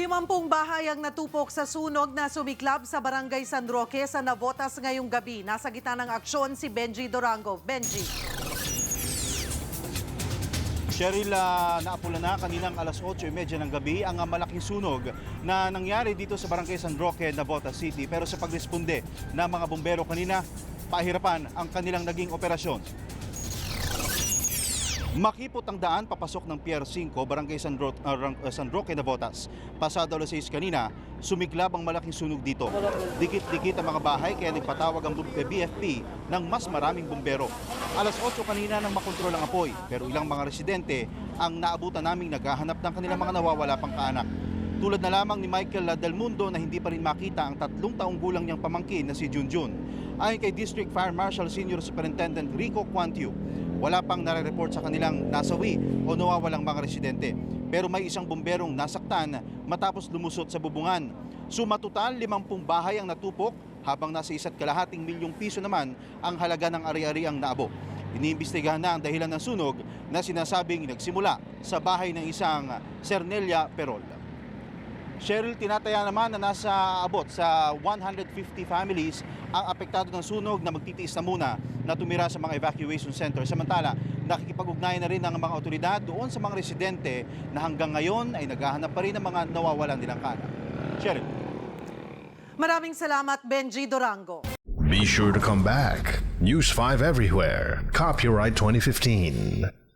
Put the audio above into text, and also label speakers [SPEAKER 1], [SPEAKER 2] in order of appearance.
[SPEAKER 1] Limampung bahay ang natupok sa sunog na sumiklab sa barangay San Roque sa Navotas ngayong gabi. Nasa gitna ng aksyon si Benji Dorango. Benji.
[SPEAKER 2] Cheryl, ah, naapula na kaninang alas 8.30 ng gabi ang malaking sunog na nangyari dito sa Barangay San Roque, Navotas City. Pero sa pagresponde ng mga bumbero kanina, pahirapan ang kanilang naging operasyon. Makipot ang daan papasok ng Pier 5, Barangay San, Ro- ah, San Roque, Navotas. Pasado alas 6 kanina, sumiklab ang malaking sunog dito. Dikit-dikit ang mga bahay kaya nagpatawag ang BFP ng mas maraming bumbero. Alas 8 kanina nang makontrol ang apoy, pero ilang mga residente ang naabutan naming naghahanap ng kanilang mga nawawala pang kaanak. Tulad na lamang ni Michael Del Mundo na hindi pa rin makita ang tatlong taong gulang niyang pamangkin na si Junjun. Ayon kay District Fire Marshal Senior Superintendent Rico Quantio, wala pang nare-report sa kanilang nasawi o nawawalang mga residente. Pero may isang bomberong nasaktan matapos lumusot sa bubungan. Sumatotal 50 bahay ang natupok habang nasa isa't kalahating milyong piso naman ang halaga ng ari-ariang naabo. Iniimbestigahan na ang dahilan ng sunog na sinasabing nagsimula sa bahay ng isang Cernelia Perol. Cheryl, tinataya naman na nasa abot sa 150 families ang apektado ng sunog na magtitiis na muna na tumira sa mga evacuation center. Samantala, nakikipag-ugnayan na rin ng mga otoridad doon sa mga residente na hanggang ngayon ay naghahanap pa rin ng mga nawawalan nilang kanak. Cheryl.
[SPEAKER 1] Maraming salamat, Benji Dorango.
[SPEAKER 3] Be sure to come back. News 5 everywhere. Copyright 2015.